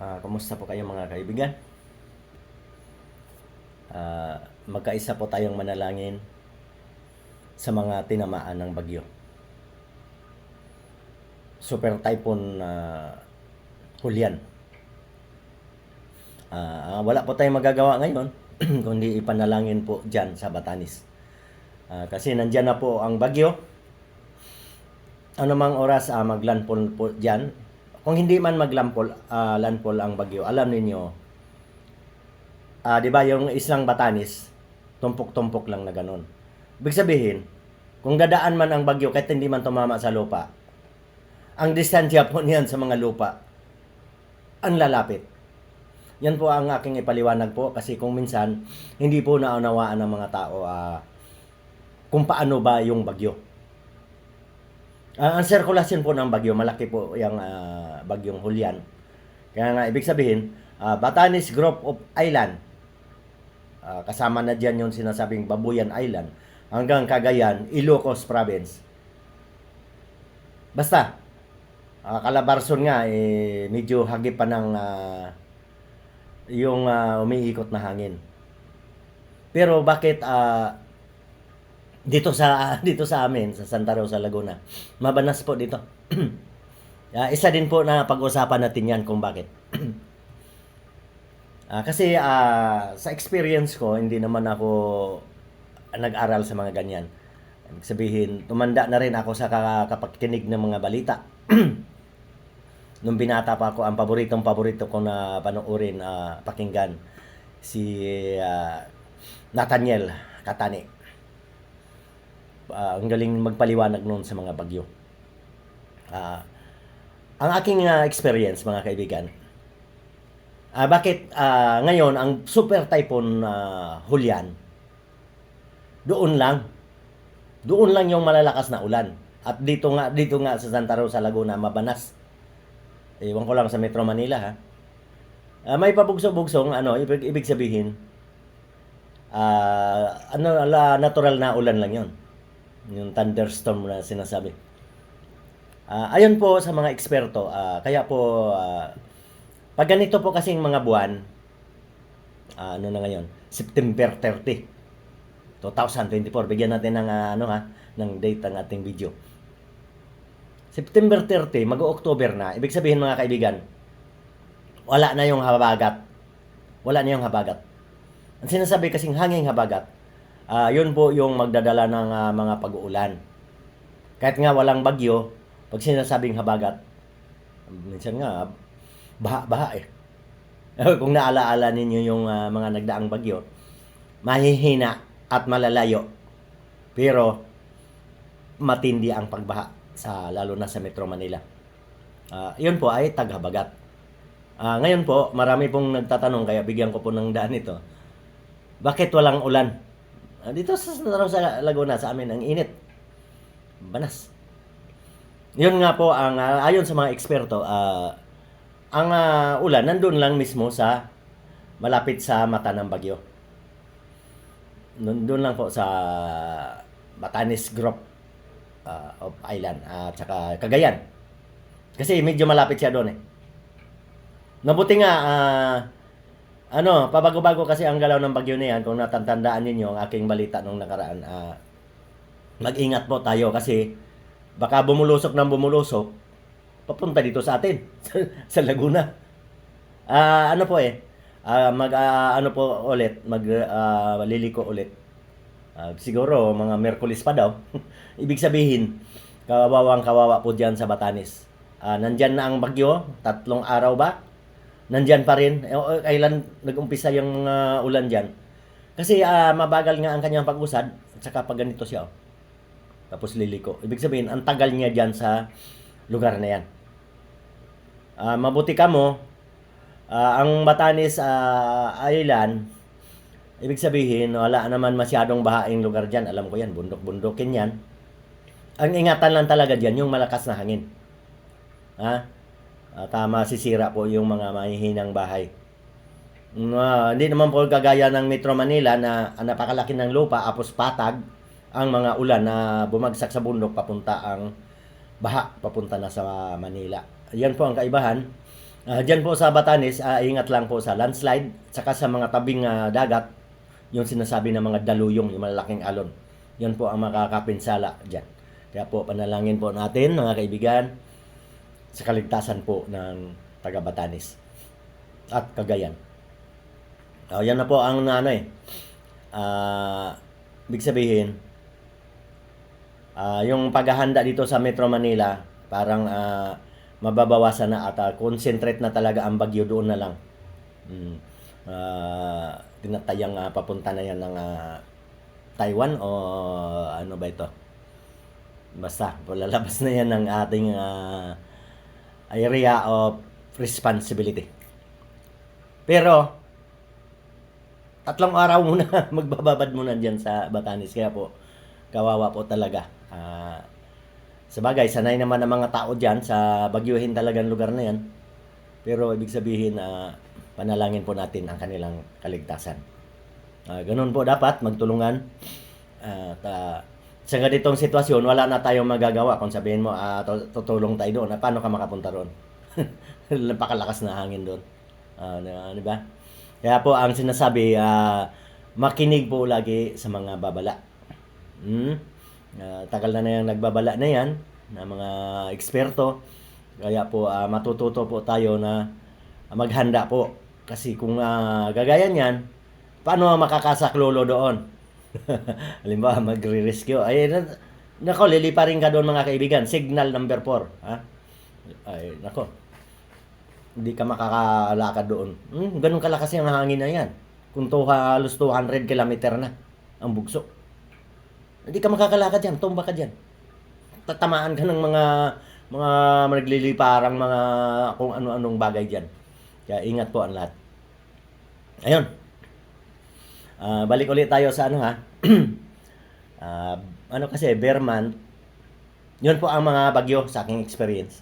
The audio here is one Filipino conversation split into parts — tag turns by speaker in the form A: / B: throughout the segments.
A: Ah, kumusta po kayo mga kaibigan? Ah, magkaisa po tayong manalangin sa mga tinamaan ng bagyo. Super Typhoon ah, Julian. Ah, wala po tayong magagawa ngayon kundi ipanalangin po dyan sa Batanis. Ah, kasi nandyan na po ang bagyo. Ano mang oras ah, maglandfall po dyan. Kung hindi man maglandfall, ah, landfall ang bagyo, alam ninyo, ah, di ba yung islang Batanis, tumpok-tumpok lang na ganun. Ibig sabihin, kung dadaan man ang bagyo kahit hindi man tumama sa lupa, ang distansya po niyan sa mga lupa, ang lalapit. Yan po ang aking ipaliwanag po kasi kung minsan hindi po naunawaan ng mga tao ah, kung paano ba yung bagyo. Ah, ang sirkulasyon po ng bagyo, malaki po yung ah, bagyong Julian. Kaya nga, ibig sabihin, ah, Batanes Group of Island, ah, kasama na dyan yung sinasabing Babuyan Island, hanggang Cagayan, Ilocos Province. Basta, ah, Calabarzon nga, eh, medyo hagip pa ng ah, yung ah, umiikot na hangin. Pero bakit ah, dito sa dito sa amin sa Santa Rosa Laguna, mabanas po dito. Ah, isa din po na pag-usapan natin 'yan kung bakit. Ah, kasi ah, sa experience ko, hindi naman ako nag-aral sa mga ganyan. Sabihin, tumanda na rin ako sa ka- kapakinig ng mga balita. Nung binata pa ako, ang paboritong paborito ko na panoorin, ah, pakinggan, si ah, Nathaniel Katani. Ah, ang galing magpaliwanag noon sa mga bagyo. Ah, ang aking ah, experience, mga kaibigan, ah, bakit ah, ngayon ang super typhoon ah, Julian, doon lang, doon lang yung malalakas na ulan. At dito nga, dito nga sa Santa Rosa, Laguna, mabanas. Ewan ko lang sa Metro Manila, ha. Ah, may pabugso-bugsong, ano, ibig, ibig sabihin, ah, ano, natural na ulan lang yon Yung thunderstorm na sinasabi. Ah, ayon po sa mga eksperto, ah, kaya po, ah, pag ganito po kasing mga buwan, ah, ano na ngayon, September 30, 2024. Bigyan natin ng ah, ano ha, ng date ang ating video. September 30, mag-October na. Ibig sabihin mga kaibigan, wala na yung habagat. Wala na yung habagat. Ang sinasabi kasing hanging habagat, ah, yun po yung magdadala ng ah, mga pag-uulan. Kahit nga walang bagyo, pag sinasabing habagat, minsan nga, baha-baha eh. Kung naalaala ninyo yung ah, mga nagdaang bagyo, mahihina at malalayo. Pero matindi ang pagbaha sa lalo na sa Metro Manila. Ah, yun po ay taghabagat. Ah, ngayon po, marami pong nagtatanong kaya bigyan ko po ng daan ito. Bakit walang ulan? Dito sa Rosa, Laguna sa amin ang init. Banas. Yun nga po ang ah, ayon sa mga eksperto, ah, ang ah, ulan nandun lang mismo sa malapit sa mata ng bagyo. Nandun lang po sa Batanes Group ah, of Island at saka Cagayan. Kasi medyo malapit siya doon eh. Nabuti nga ah, ano, pabago-bago kasi ang galaw ng bagyo na yan. Kung natatandaan ninyo ang aking balita nung nakaraan, ah, mag-ingat po tayo kasi baka bumulusok ng bumulusok papunta dito sa atin sa Laguna. Ah, ano po eh, ah, mag ah, ano po ulit, mag ah, liliko ulit. Ah, siguro mga Merkulis pa daw. Ibig sabihin, kawawang kawawa po diyan sa Batanes. Ah, nandyan na ang bagyo, tatlong araw ba? Nandyan pa rin. Eh, o- Kailan nag-umpisa yung mga ulan diyan? Kasi ah, mabagal nga ang kanyang pag-usad, at saka pag ganito siya. oh. Tapos liliko. Ibig sabihin, ang tagal niya diyan sa lugar na yan. Ah, mabuti ka mo, ah, ang Batanes ah, Island, ibig sabihin, wala naman masyadong bahaing lugar dyan. Alam ko yan, bundok-bundokin yan. Ang ingatan lang talaga dyan, yung malakas na hangin. Ha? At ah, masisira po yung mga mahihinang bahay. Ah, hindi naman po kagaya ng Metro Manila na ah, napakalaki ng lupa, apos patag ang mga ulan na bumagsak sa bundok papunta ang baha papunta na sa Manila. Yan po ang kaibahan. Ah, diyan po sa Batanes, ah, ingat lang po sa landslide, saka sa mga tabing ah, dagat, yung sinasabi ng mga daluyong, yung malalaking alon. Yan po ang makakapinsala diyan. Kaya po panalangin po natin mga kaibigan sa kaligtasan po ng taga Batanes at Cagayan. Oh, yan na po ang ano eh. Ah, big sabihin, ah, yung paghahanda dito sa Metro Manila, parang ah, mababawasan na at ah, concentrate na talaga ang bagyo doon na lang. Mm. Ah, tinatayang ah, papunta na yan ng ah, Taiwan o ano ba ito? Basta, lalabas na yan ng ating ah, area of responsibility. Pero, tatlong araw muna, magbababad muna dyan sa Batanes. Kaya po, kawawa po talaga. Ah, sa bagay, sanay naman ang mga tao dyan sa bagyuhin talagang lugar na yan. Pero ibig sabihin, na panalangin po natin ang kanilang kaligtasan. Ah, ganun po dapat, magtulungan. At ah, sa ganitong sitwasyon, wala na tayong magagawa. Kung sabihin mo, tu- tutulong tayo doon, ah, paano ka makapunta roon? Napakalakas na hangin doon. Ah, di- ba? Kaya po ang sinasabi, ah, makinig po lagi sa mga babala. Hmm? Ah, tagal na na yung nagbabala na yan, na mga eksperto. Kaya po ah, matututo po tayo na maghanda po. Kasi kung ah, gagaya niyan, paano makakasaklolo doon? Halimbawa, magre-rescue. Ay, na- nako, liliparin ka doon mga kaibigan. Signal number 4. Ha? Ay, nako. Hindi ka makakalakad doon. Hmm, ganun kalakas yung hangin na yan. Kung to, halos 200 kilometer na ang bugso. Hindi ka makakalakad dyan. Tumba ka dyan. Tatamaan ka ng mga mga nagliliparang mga kung ano-anong bagay dyan. Kaya ingat po ang lahat. Ayun. Ah, balik ulit tayo sa ano ha. Ah, ano kasi, Berman, yun po ang mga bagyo sa aking experience.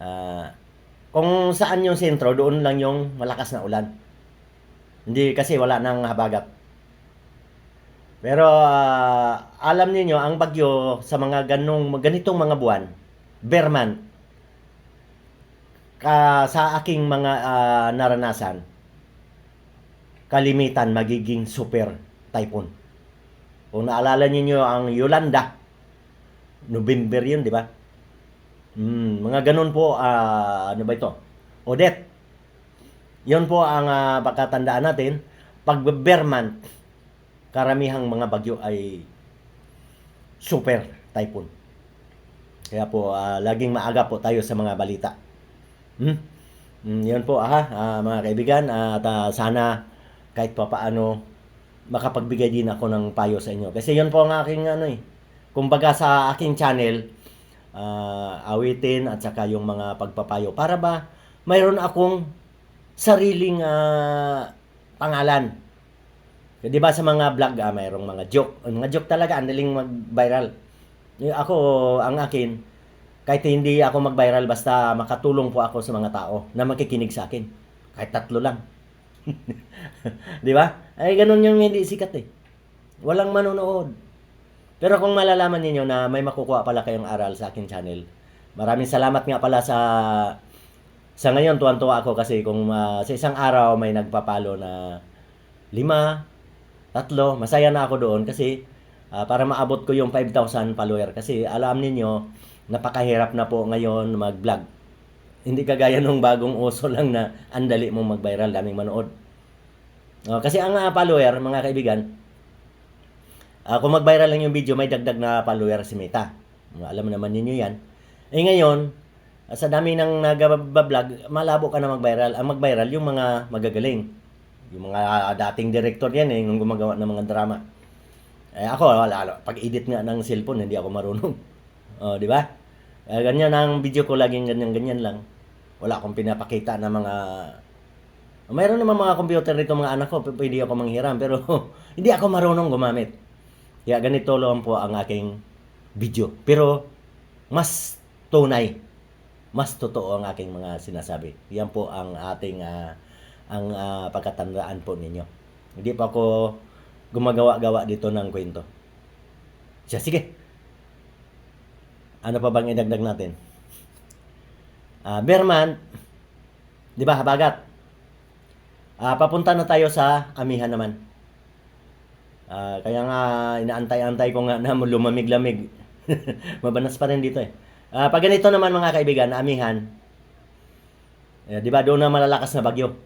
A: Ah, kung saan yung sentro, doon lang yung malakas na ulan. Hindi kasi wala nang habagat. Pero ah, alam niyo ang bagyo sa mga ganong ganitong mga buwan, Berman, ka, sa aking mga ah, naranasan, kalimitan magiging super typhoon. Kung naalala niyo ang Yolanda, November yun, di ba? Hmm, mga ganun po, ah, ano ba ito? Odette. Yun po ang uh, pagkatandaan natin. Pag Berman, karamihang mga bagyo ay super typhoon. Kaya po, ah, laging maaga po tayo sa mga balita. Hmm? Mm, yun po, aha, ah, mga kaibigan. At ah, sana kahit pa paano makapagbigay din ako ng payo sa inyo. Kasi yun po ang aking ano eh. Kumbaga sa aking channel, ah, awitin at saka yung mga pagpapayo. Para ba mayroon akong sariling ah, pangalan. Di ba sa mga vlog, ah, mayroong mga joke. Mga joke talaga, ang daling mag-viral. Yung Ako, ang akin, kahit hindi ako mag-viral, basta makatulong po ako sa mga tao na makikinig sa akin. Kahit tatlo lang. Di ba? Ay, ganun yung hindi sikat eh. Walang manonood. Pero kung malalaman ninyo na may makukuha pala kayong aral sa akin channel, maraming salamat nga pala sa sa ngayon tuwan-tuwa ako kasi kung ah, sa isang araw may nagpapalo na lima, tatlo, masaya na ako doon kasi ah, para maabot ko yung 5,000 follower kasi alam ninyo napakahirap na po ngayon mag-vlog. Hindi kagaya nung bagong uso lang na andali mong mag-viral, daming manood. Oh, kasi ang ah, follower, mga kaibigan, ah, kung mag-viral lang yung video, may dagdag na follower si Meta. Ah, Alam naman ninyo yan. Eh ngayon, sa dami ng nag-vlog, malabo ka na mag-viral. Ang mag-viral, yung mga magagaling. Yung mga dating director yan eh, yung gumagawa ng mga drama. Eh ako, wala. Pag-edit nga ng cellphone, hindi ako marunong. Oh, di ba? Eh, ganyan ang video ko, laging ganyan-ganyan lang. Wala akong pinapakita na mga Mayroon naman mga computer dito mga anak ko, pwede ako manghiram, pero hindi ako marunong gumamit. Kaya ganito lang po ang aking video. Pero mas tunay, mas totoo ang aking mga sinasabi. Yan po ang ating ah, ang ah, pagkatandaan po ninyo. Hindi pa ako gumagawa-gawa dito ng kwento. Siya, sige. Ano pa bang idagdag natin? Ah, Berman, Di ba, habagat? Ah, papunta na tayo sa amihan naman. Ah, kaya nga inaantay-antay ko nga na lumamig-lamig. Mabanas pa rin dito eh. Ah, pag ganito naman mga kaibigan, amihan, eh, di ba doon na malalakas na bagyo.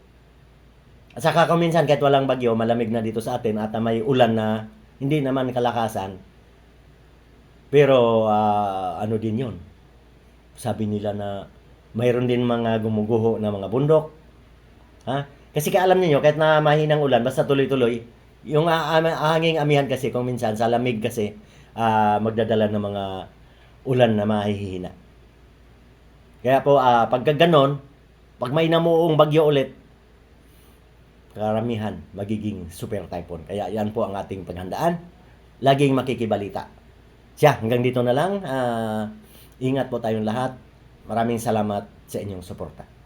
A: At saka kung minsan kahit walang bagyo, malamig na dito sa atin at may ulan na hindi naman kalakasan. Pero ah, ano din yon Sabi nila na mayroon din mga gumuguho na mga bundok. Ha? Kasi kaalam niyo kahit na mahinang ulan, basta tuloy-tuloy, yung ah, ah, hanging amihan kasi kung minsan sa lamig kasi ah, magdadala ng mga ulan na mahihina. Kaya po ah, pagka ganon, pag may namuong bagyo ulit, karamihan magiging super typhoon. Kaya yan po ang ating paghandaan. Laging makikibalita. Siya, hanggang dito na lang. Ah, ingat po tayong lahat. Maraming salamat sa inyong suporta.